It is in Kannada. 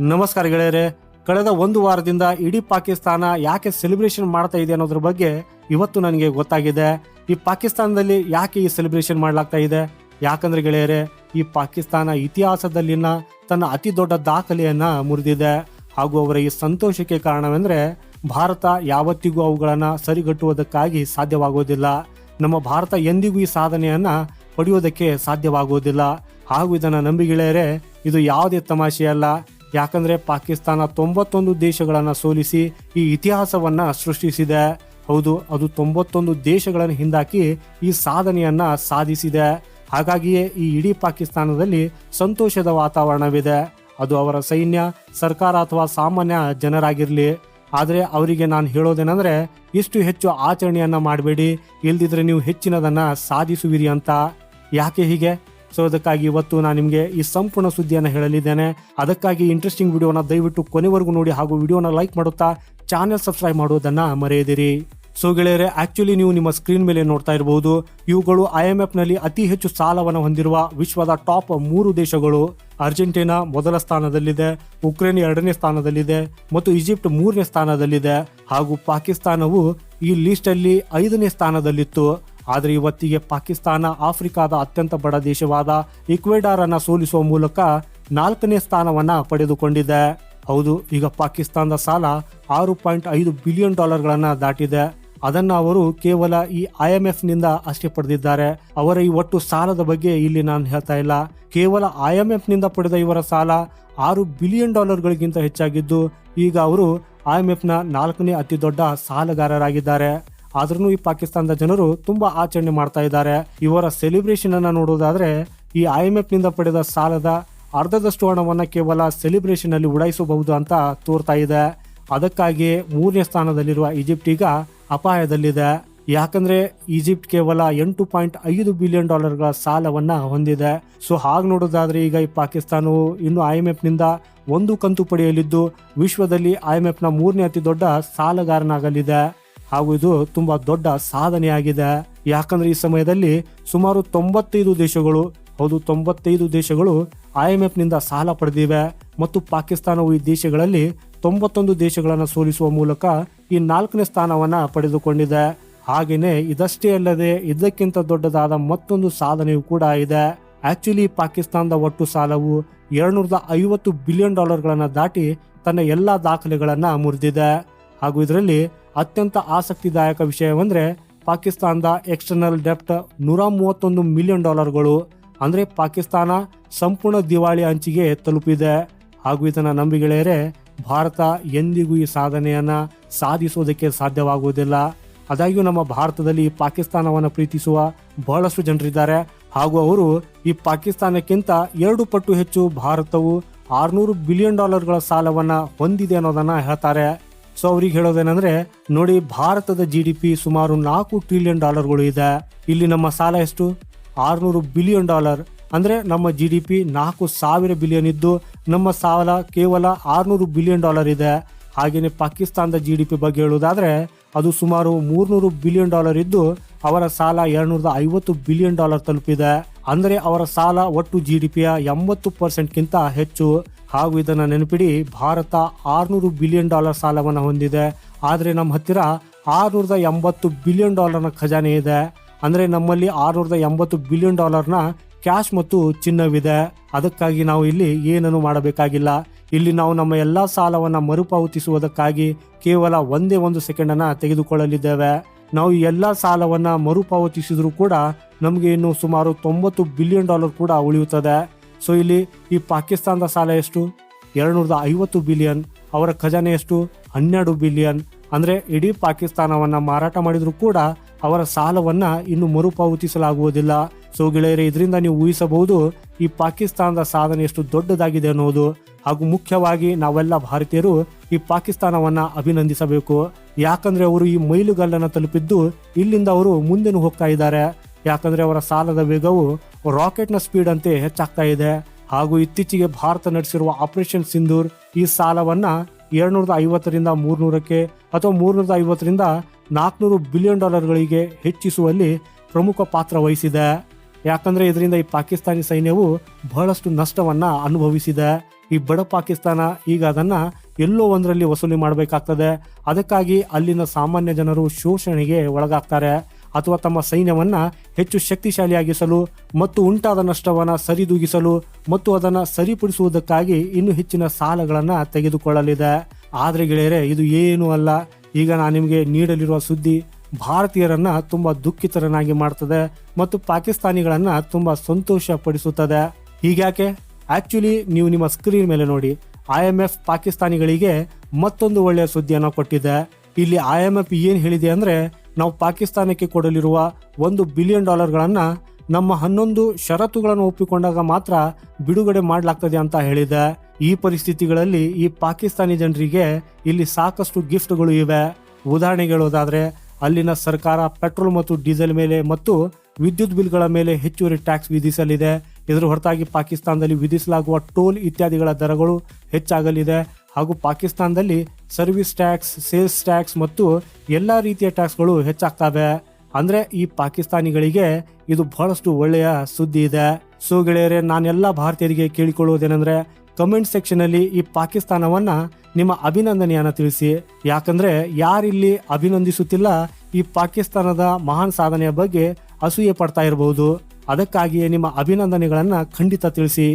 ನಮಸ್ಕಾರ ಗೆಳೆಯರೆ. ಕಳೆದ ಒಂದು ವಾರದಿಂದ ಇಡೀ ಪಾಕಿಸ್ತಾನ ಯಾಕೆ ಸೆಲೆಬ್ರೇಷನ್ ಮಾಡ್ತಾ ಇದೆ ಅನ್ನೋದ್ರ ಬಗ್ಗೆ ಇವತ್ತು ನನಗೆ ಗೊತ್ತಾಗಿದೆ. ಈ ಪಾಕಿಸ್ತಾನದಲ್ಲಿ ಯಾಕೆ ಈ ಸೆಲೆಬ್ರೇಷನ್ ಮಾಡ್ಲಾಗ್ತಾ ಇದೆ? ಯಾಕಂದ್ರೆ ಗೆಳೆಯರೆ, ಈ ಪಾಕಿಸ್ತಾನ ಇತಿಹಾಸದಲ್ಲಿನ ತನ್ನ ಅತಿ ದೊಡ್ಡ ದಾಖಲೆಯನ್ನ ಮುರಿದಿದೆ. ಹಾಗೂ ಅವರ ಈ ಸಂತೋಷಕ್ಕೆ ಕಾರಣವೆಂದ್ರೆ ಭಾರತ ಯಾವತ್ತಿಗೂ ಅವುಗಳನ್ನ ಸರಿಗಟ್ಟುವುದಕ್ಕಾಗಿ ಸಾಧ್ಯವಾಗುವುದಿಲ್ಲ ನಮ್ಮ ಭಾರತ ಎಂದಿಗೂ ಈ ಸಾಧನೆಯನ್ನ ಪಡೆಯುವುದಕ್ಕೆ ಸಾಧ್ಯವಾಗುವುದಿಲ್ಲ ಹಾಗೂ ಇದನ್ನು ನಂಬಿ ಗೆಳೆಯರೆ, ಇದು ಯಾವುದೇ ತಮಾಷೆಯಲ್ಲ. ಯಾಕಂದ್ರೆ ಪಾಕಿಸ್ತಾನ ತೊಂಬತ್ತೊಂದು ದೇಶಗಳನ್ನು ಸೋಲಿಸಿ ಈ ಇತಿಹಾಸವನ್ನ ಸೃಷ್ಟಿಸಿದೆ. ಹೌದು, ಅದು ತೊಂಬತ್ತೊಂದು ದೇಶಗಳನ್ನು ಹಿಂದಾಕಿ ಈ ಸಾಧನೆಯನ್ನ ಸಾಧಿಸಿದೆ. ಹಾಗಾಗಿಯೇ ಈ ಇಡೀ ಪಾಕಿಸ್ತಾನದಲ್ಲಿ ಸಂತೋಷದ ವಾತಾವರಣವಿದೆ. ಅದು ಅವರ ಸೈನ್ಯ, ಸರ್ಕಾರ ಅಥವಾ ಸಾಮಾನ್ಯ ಜನರಾಗಿರಲಿ. ಆದರೆ ಅವರಿಗೆ ನಾನು ಹೇಳೋದೇನೆಂದ್ರೆ, ಇಷ್ಟು ಹೆಚ್ಚು ಆಚರಣೆಯನ್ನ ಮಾಡಬೇಡಿ, ಇಲ್ದಿದ್ರೆ ನೀವು ಹೆಚ್ಚಿನದನ್ನ ಸಾಧಿಸುವಿರಿ ಅಂತ. ಯಾಕೆ ಹೀಗೆ? ಸೊ ಅದಕ್ಕಾಗಿ ಇವತ್ತು ನಾನು ನಿಮಗೆ ಈ ಸಂಪೂರ್ಣ ಸುದ್ದಿಯನ್ನು ಹೇಳಲಿದ್ದೇನೆ. ಅದಕ್ಕಾಗಿ ಇಂಟ್ರೆಸ್ಟಿಂಗ್ ವಿಡಿಯೋನ ದಯವಿಟ್ಟು ಕೊನೆವರೆಗೂ ನೋಡಿ ಹಾಗೂ ವಿಡಿಯೋನ ಲೈಕ್ ಮಾಡುತ್ತಾ ಚಾನೆಲ್ ಸಬ್ಸ್ಕ್ರೈಬ್ ಮಾಡೋದನ್ನ ಮರೆಯದಿರಿ. ಸೊ ಗೆಳೆಯರೆ ಆಕ್ಚುಲಿ ನೀವು ನಿಮ್ಮ ಸ್ಕ್ರೀನ್ ಮೇಲೆ ನೋಡ್ತಾ ಇರಬಹುದು ಇವುಗಳು ಐ ಎಂ ಎಫ್ನಲ್ಲಿ ಅತಿ ಹೆಚ್ಚು ಸಾಲವನ್ನು ಹೊಂದಿರುವ ವಿಶ್ವದ ಟಾಪ್ ಮೂರು ದೇಶಗಳು. ಅರ್ಜೆಂಟೀನಾ ಮೊದಲ ಸ್ಥಾನದಲ್ಲಿದೆ, ಉಕ್ರೇನ್ ಎರಡನೇ ಸ್ಥಾನದಲ್ಲಿದೆ ಮತ್ತು ಈಜಿಪ್ಟ್ ಮೂರನೇ ಸ್ಥಾನದಲ್ಲಿದೆ ಹಾಗೂ ಪಾಕಿಸ್ತಾನವು ಈ ಲಿಸ್ಟ್ ಅಲ್ಲಿ ಐದನೇ ಸ್ಥಾನದಲ್ಲಿತ್ತು. ಆದರೆ ಇವತ್ತಿಗೆ ಪಾಕಿಸ್ತಾನ, ಆಫ್ರಿಕಾದ ಅತ್ಯಂತ ಬಡ ದೇಶವಾದ ಇಕ್ವೆಡಾರ್ ಅನ್ನ ಸೋಲಿಸುವ ಮೂಲಕ ನಾಲ್ಕನೇ ಸ್ಥಾನವನ್ನ ಪಡೆದುಕೊಂಡಿದೆ. ಹೌದು, ಈಗ ಪಾಕಿಸ್ತಾನದ ಸಾಲ ಆರು ಪಾಯಿಂಟ್ ಐದು ಬಿಲಿಯನ್ ಡಾಲರ್ಗಳನ್ನ ದಾಟಿದೆ. ಅದನ್ನ ಅವರು ಕೇವಲ ಈ ಐ ಎಂ ಎಫ್ನಿಂದ ಅಷ್ಟೇ ಪಡೆದಿದ್ದಾರೆ. ಅವರ ಈ ಒಟ್ಟು ಸಾಲದ ಬಗ್ಗೆ ಇಲ್ಲಿ ನಾನು ಹೇಳ್ತಾ ಇಲ್ಲ. ಕೇವಲ ಐ ಎಂ ಎಫ್ನಿಂದ ಪಡೆದ ಇವರ ಸಾಲ ಆರು ಬಿಲಿಯನ್ ಡಾಲರ್ಗಳಿಗಿಂತ ಹೆಚ್ಚಾಗಿದ್ದು, ಈಗ ಅವರು ಐ ಎಂ ಎಫ್ನ ನಾಲ್ಕನೇ ಅತಿ ದೊಡ್ಡ ಸಾಲಗಾರರಾಗಿದ್ದಾರೆ. ಆದ್ರೂ ಈ ಪಾಕಿಸ್ತಾನದ ಜನರು ತುಂಬಾ ಆಚರಣೆ ಮಾಡ್ತಾ ಇದ್ದಾರೆ. ಇವರ ಸೆಲೆಬ್ರೇಷನ್ ಅನ್ನ ನೋಡುವುದಾದ್ರೆ ಈ ಐ ಎಂ ನಿಂದ ಪಡೆದ ಸಾಲದ ಅರ್ಧದಷ್ಟು ಹಣವನ್ನ ಕೇವಲ ಸೆಲೆಬ್ರೇಷನ್ ಅಲ್ಲಿ ಉಡಾಯಿಸಬಹುದು ಅಂತ ತೋರ್ತಾ ಇದೆ. ಅದಕ್ಕಾಗಿ ಮೂರನೇ ಸ್ಥಾನದಲ್ಲಿರುವ ಈಜಿಪ್ಟ್ ಈಗ ಅಪಾಯದಲ್ಲಿದೆ. ಯಾಕಂದ್ರೆ ಈಜಿಪ್ಟ್ ಕೇವಲ ಎಂಟು ಪಾಯಿಂಟ್ ಐದು ಬಿಲಿಯನ್ ಡಾಲರ್ಗಳ ಸಾಲವನ್ನ ಹೊಂದಿದೆ. ಸೊ ಹಾಗೆ ನೋಡೋದಾದ್ರೆ ಈಗ ಈ ಪಾಕಿಸ್ತಾನವು ಇನ್ನು ಐ ಎಂ ಎಫ್ನಿಂದ ಒಂದು ಕಂತು ಪಡೆಯಲಿದ್ದು ವಿಶ್ವದಲ್ಲಿ ಐ ಎಂ ಎಫ್ನ ಮೂರನೇ ಅತಿ ದೊಡ್ಡ ಸಾಲಗಾರನಾಗಲಿದೆ. ಹಾಗೂ ಇದು ತುಂಬಾ ದೊಡ್ಡ ಸಾಧನೆಯಾಗಿದೆ. ಯಾಕಂದ್ರೆ ಈ ಸಮಯದಲ್ಲಿ ಸುಮಾರು ತೊಂಬತ್ತೈದು ದೇಶಗಳು, ಹೌದು, ತೊಂಬತ್ತೈದು ದೇಶಗಳು ಐ ಎಂ ಎಫ್ನಿಂದ ಸಾಲ ಪಡೆದಿವೆ. ಮತ್ತು ಪಾಕಿಸ್ತಾನವು ಈ ದೇಶಗಳಲ್ಲಿ ತೊಂಬತ್ತೊಂದು ದೇಶಗಳನ್ನು ಸೋಲಿಸುವ ಮೂಲಕ ಈ ನಾಲ್ಕನೇ ಸ್ಥಾನವನ್ನ ಪಡೆದುಕೊಂಡಿದೆ. ಹಾಗೆಯೇ ಇದಷ್ಟೇ ಅಲ್ಲದೆ ಇದಕ್ಕಿಂತ ದೊಡ್ಡದಾದ ಮತ್ತೊಂದು ಸಾಧನೆಯೂ ಕೂಡ ಇದೆ. ಆಕ್ಚುಲಿ ಪಾಕಿಸ್ತಾನದ ಒಟ್ಟು ಸಾಲವು ಎರಡ್ನೂರದ ಐವತ್ತು ಬಿಲಿಯನ್ ಡಾಲರ್ಗಳನ್ನು ದಾಟಿ ತನ್ನ ಎಲ್ಲಾ ದಾಖಲೆಗಳನ್ನು ಮುರಿದಿದೆ. ಹಾಗೂ ಇದರಲ್ಲಿ ಅತ್ಯಂತ ಆಸಕ್ತಿದಾಯಕ ವಿಷಯವೆಂದರೆ ಪಾಕಿಸ್ತಾನದ ಎಕ್ಸ್ಟರ್ನಲ್ ಡೆಪ್ಟ್ ನೂರ ಮೂವತ್ತೊಂದು ಮಿಲಿಯನ್ ಡಾಲರ್ಗಳು ಅಂದರೆ ಪಾಕಿಸ್ತಾನ ಸಂಪೂರ್ಣ ದಿವಾಳಿ ಅಂಚಿಗೆ ತಲುಪಿದೆ. ಹಾಗೂ ಇದನ್ನು ನಂಬಿಗೆಳೆಯರೆ, ಭಾರತ ಎಂದಿಗೂ ಈ ಸಾಧನೆಯನ್ನು ಸಾಧಿಸುವುದಕ್ಕೆ ಸಾಧ್ಯವಾಗುವುದಿಲ್ಲ. ಆದಾಗ್ಯೂ ನಮ್ಮ ಭಾರತದಲ್ಲಿ ಪಾಕಿಸ್ತಾನವನ್ನು ಪ್ರೀತಿಸುವ ಬಹಳಷ್ಟು ಜನರಿದ್ದಾರೆ. ಹಾಗೂ ಅವರು ಈ ಪಾಕಿಸ್ತಾನಕ್ಕಿಂತ ಎರಡು ಪಟ್ಟು ಹೆಚ್ಚು ಭಾರತವು ಆರುನೂರು ಬಿಲಿಯನ್ ಡಾಲರ್ಗಳ ಸಾಲವನ್ನು ಹೊಂದಿದೆ ಅನ್ನೋದನ್ನು ಹೇಳ್ತಾರೆ. ಸೊ ಅವ್ರಿಗೆ ಹೇಳೋದೇನಂದ್ರೆ, ನೋಡಿ, ಭಾರತದ ಜಿ ಡಿ ಪಿ ಸುಮಾರು ನಾಲ್ಕು ಟ್ರಿಲಿಯನ್ ಡಾಲರ್ಗಳು ಇದೆ. ಇಲ್ಲಿ ನಮ್ಮ ಸಾಲ ಎಷ್ಟು? ಆರ್ನೂರು ಬಿಲಿಯನ್ ಡಾಲರ್ ಅಂದ್ರೆ ನಮ್ಮ ಜಿ ಡಿ ಪಿ ನಾಲ್ಕು ಸಾವಿರ ಬಿಲಿಯನ್ ಇದ್ದು, ನಮ್ಮ ಸಾಲ ಕೇವಲ ಆರ್ನೂರು ಬಿಲಿಯನ್ ಡಾಲರ್ ಇದೆ. ಹಾಗೆಯೇ ಪಾಕಿಸ್ತಾನದ ಜಿ ಡಿ ಪಿ ಬಗ್ಗೆ ಹೇಳುವುದಾದ್ರೆ, ಅದು ಸುಮಾರು ಮೂರ್ನೂರು ಬಿಲಿಯನ್ ಡಾಲರ್ ಇದ್ದು, ಅವರ ಸಾಲ ಎರಡ್ನೂರದ ಐವತ್ತು ಬಿಲಿಯನ್ ಡಾಲರ್ ತಲುಪಿದೆ. ಅಂದರೆ ಅವರ ಸಾಲ ಒಟ್ಟು ಜಿ ಡಿ ಪಿಯ ಎಂಬತ್ತು ಪರ್ಸೆಂಟ್ಗಿಂತ ಹೆಚ್ಚು. ಹಾಗೂ ಇದನ್ನು ನೆನಪಿಡಿ, ಭಾರತ ಆರುನೂರು ಬಿಲಿಯನ್ ಡಾಲರ್ ಸಾಲವನ್ನು ಹೊಂದಿದೆ. ಆದರೆ ನಮ್ಮ ಹತ್ತಿರ ಆರುನೂರದ ಎಂಬತ್ತು ಬಿಲಿಯನ್ ಡಾಲರ್ನ ಖಜಾನೆ ಇದೆ. ಅಂದರೆ ನಮ್ಮಲ್ಲಿ ಆರುನೂರದ ಎಂಬತ್ತು ಬಿಲಿಯನ್ ಡಾಲರ್ನ ಕ್ಯಾಶ್ ಮತ್ತು ಚಿನ್ನವಿದೆ. ಅದಕ್ಕಾಗಿ ನಾವು ಇಲ್ಲಿ ಏನನ್ನು ಮಾಡಬೇಕಾಗಿಲ್ಲ. ಇಲ್ಲಿ ನಾವು ನಮ್ಮ ಎಲ್ಲ ಸಾಲವನ್ನು ಮರುಪಾವತಿಸುವುದಕ್ಕಾಗಿ ಕೇವಲ ಒಂದೇ ಒಂದು ಸೆಕೆಂಡನ್ನು ತೆಗೆದುಕೊಳ್ಳಲಿದ್ದೇವೆ. ನಾವು ಎಲ್ಲ ಸಾಲವನ್ನು ಮರುಪಾವತಿಸಿದರೂ ಕೂಡ ನಮಗೆ ಇನ್ನು ಸುಮಾರು ತೊಂಬತ್ತು ಬಿಲಿಯನ್ ಡಾಲರ್ ಕೂಡ ಉಳಿಯುತ್ತದೆ. ಸೊ ಇಲ್ಲಿ ಈ ಪಾಕಿಸ್ತಾನದ ಸಾಲ ಎಷ್ಟು? ಎರಡ್ನೂರದ ಐವತ್ತು ಬಿಲಿಯನ್. ಅವರ ಖಜಾನೆ ಎಷ್ಟು? ಹನ್ನೆರಡು ಬಿಲಿಯನ್. ಅಂದ್ರೆ ಇಡೀ ಪಾಕಿಸ್ತಾನವನ್ನ ಮಾರಾಟ ಮಾಡಿದರೂ ಕೂಡ ಅವರ ಸಾಲವನ್ನ ಇನ್ನು ಮರುಪಾವತಿಸಲಾಗುವುದಿಲ್ಲ. ಸೊ ಗೆಳೆಯರೆ, ಇದರಿಂದ ನೀವು ಊಹಿಸಬಹುದು ಈ ಪಾಕಿಸ್ತಾನದ ಸಾಧನೆ ಎಷ್ಟು ದೊಡ್ಡದಾಗಿದೆ ಅನ್ನೋದು. ಹಾಗೂ ಮುಖ್ಯವಾಗಿ ನಾವೆಲ್ಲ ಭಾರತೀಯರು ಈ ಪಾಕಿಸ್ತಾನವನ್ನ ಅಭಿನಂದಿಸಬೇಕು. ಯಾಕಂದ್ರೆ ಅವರು ಈ ಮೈಲುಗಲ್ಲನ್ನ ತಲುಪಿದ್ದು ಇಲ್ಲಿಂದ ಅವರು ಮುಂದೆನೂ ಹೋಗ್ತಾ ಇದ್ದಾರೆ. ಯಾಕಂದ್ರೆ ಅವರ ಸಾಲದ ವೇಗವು ರಾಕೆಟ್ನ ಸ್ಪೀಡ್ ಅಂತೆ ಹೆಚ್ಚಾಗ್ತಾ ಇದೆ. ಹಾಗೂ ಇತ್ತೀಚೆಗೆ ಭಾರತ ನಡೆಸಿರುವ ಆಪರೇಷನ್ ಸಿಂಧೂರ್ ಈ ಸಾಲವನ್ನ ಎರಡ್ನೂರದ ಐವತ್ತರಿಂದ ಮೂರ್ನೂರಕ್ಕೆ ಅಥವಾ ಮೂರ್ನೂರದ ಐವತ್ತರಿಂದ ನಾಲ್ಕುನೂರು ಬಿಲಿಯನ್ ಡಾಲರ್ಗಳಿಗೆ ಹೆಚ್ಚಿಸುವಲ್ಲಿ ಪ್ರಮುಖ ಪಾತ್ರ ವಹಿಸಿದೆ. ಯಾಕಂದ್ರೆ ಇದರಿಂದ ಈ ಪಾಕಿಸ್ತಾನಿ ಸೈನ್ಯವು ಬಹಳಷ್ಟು ನಷ್ಟವನ್ನ ಅನುಭವಿಸಿದೆ. ಈ ಬಡ ಪಾಕಿಸ್ತಾನ ಈಗ ಅದನ್ನ ಎಲ್ಲೋ ಒಂದರಲ್ಲಿ ವಸೂಲಿ ಮಾಡಬೇಕಾಗ್ತದೆ. ಅದಕ್ಕಾಗಿ ಅಲ್ಲಿನ ಸಾಮಾನ್ಯ ಜನರು ಶೋಷಣೆಗೆ ಒಳಗಾಗ್ತಾರೆ. ಅಥವಾ ತಮ್ಮ ಸೈನ್ಯವನ್ನ ಹೆಚ್ಚು ಶಕ್ತಿಶಾಲಿಯಾಗಿಸಲು ಮತ್ತು ಉಂಟಾದ ನಷ್ಟವನ್ನ ಸರಿದೂಗಿಸಲು ಮತ್ತು ಅದನ್ನ ಸರಿಪಡಿಸುವುದಕ್ಕಾಗಿ ಇನ್ನೂ ಹೆಚ್ಚಿನ ಸಾಲಗಳನ್ನು ತೆಗೆದುಕೊಳ್ಳಲಿದೆ. ಆದರೆ ಗೆಳೆಯರೆ, ಇದು ಏನೂ ಅಲ್ಲ. ಈಗ ನಾನು ನಿಮಗೆ ನೀಡಲಿರುವ ಸುದ್ದಿ ಭಾರತೀಯರನ್ನ ತುಂಬಾ ದುಃಖಿತರನ್ನಾಗಿ ಮಾಡ್ತದೆ ಮತ್ತು ಪಾಕಿಸ್ತಾನಿಗಳನ್ನು ತುಂಬಾ ಸಂತೋಷ ಪಡಿಸುತ್ತದೆ ಹೀಗ್ಯಾಕೆ? ಆಕ್ಚುಲಿ ನೀವು ನಿಮ್ಮ ಸ್ಕ್ರೀನ್ ಮೇಲೆ ನೋಡಿ, ಐ ಎಂ ಎಫ್ ಪಾಕಿಸ್ತಾನಿಗಳಿಗೆ ಮತ್ತೊಂದು ಒಳ್ಳೆಯ ಸುದ್ದಿಯನ್ನು ಕೊಟ್ಟಿದೆ. ಇಲ್ಲಿ ಐ ಎಂ ಎಫ್ ಏನು ಹೇಳಿದೆ ಅಂದ್ರೆ ನಾವು ಪಾಕಿಸ್ತಾನಕ್ಕೆ ಕೊಡಲಿರುವ ಒಂದು ಬಿಲಿಯನ್ ಡಾಲರ್ಗಳನ್ನು ನಮ್ಮ ಹನ್ನೊಂದು ಷರತ್ತುಗಳನ್ನು ಒಪ್ಪಿಕೊಂಡಾಗ ಮಾತ್ರ ಬಿಡುಗಡೆ ಮಾಡಲಾಗ್ತದೆ ಅಂತ ಹೇಳಿದೆ. ಈ ಪರಿಸ್ಥಿತಿಗಳಲ್ಲಿ ಈ ಪಾಕಿಸ್ತಾನಿ ಜನರಿಗೆ ಇಲ್ಲಿ ಸಾಕಷ್ಟು ಗಿಫ್ಟ್ಗಳು ಇವೆ. ಉದಾಹರಣೆಗೆ ಹೇಳೋದಾದರೆ, ಅಲ್ಲಿನ ಸರ್ಕಾರ ಪೆಟ್ರೋಲ್ ಮತ್ತು ಡೀಸೆಲ್ ಮೇಲೆ ಮತ್ತು ವಿದ್ಯುತ್ ಬಿಲ್ಗಳ ಮೇಲೆ ಹೆಚ್ಚುವರಿ ಟ್ಯಾಕ್ಸ್ ವಿಧಿಸಲಿದೆ. ಇದರ ಹೊರತಾಗಿ ಪಾಕಿಸ್ತಾನದಲ್ಲಿ ವಿಧಿಸಲಾಗುವ ಟೋಲ್ ಇತ್ಯಾದಿಗಳ ದರಗಳು ಹೆಚ್ಚಾಗಲಿದೆ. ಹಾಗೂ ಪಾಕಿಸ್ತಾನದಲ್ಲಿ ಸರ್ವಿಸ್ ಟ್ಯಾಕ್ಸ್, ಸೇಲ್ಸ್ ಟ್ಯಾಕ್ಸ್ ಮತ್ತು ಎಲ್ಲ ರೀತಿಯ ಟ್ಯಾಕ್ಸ್ಗಳು ಹೆಚ್ಚಾಗ್ತವೆ. ಅಂದ್ರೆ ಈ ಪಾಕಿಸ್ತಾನಿಗಳಿಗೆ ಇದು ಬಹಳಷ್ಟು ಒಳ್ಳೆಯ ಸುದ್ದಿ ಇದೆ. ಸೊ ಗೆಳೆಯರೆ, ನಾನೆಲ್ಲ ಭಾರತೀಯರಿಗೆ ಕೇಳಿಕೊಳ್ಳುವುದೇನೆಂದ್ರೆ ಕಮೆಂಟ್ ಸೆಕ್ಷನ್ ಅಲ್ಲಿ ಈ ಪಾಕಿಸ್ತಾನವನ್ನ ನಿಮ್ಮ ಅಭಿನಂದನೆಯನ್ನು ತಿಳಿಸಿ. ಯಾಕಂದ್ರೆ ಯಾರಿಲ್ಲಿ ಅಭಿನಂದಿಸುತ್ತಿಲ್ಲ ಈ ಪಾಕಿಸ್ತಾನದ ಮಹಾನ್ ಸಾಧನೆಯ ಬಗ್ಗೆ ಅಸೂಯೆ ಪಡ್ತಾ ಇರಬಹುದು ಅದಕ್ಕಾಗಿಯೇ ನಿಮ್ಮ ಅಭಿನಂದನೆಗಳನ್ನ ಖಂಡಿತ ತಿಳಿಸಿ.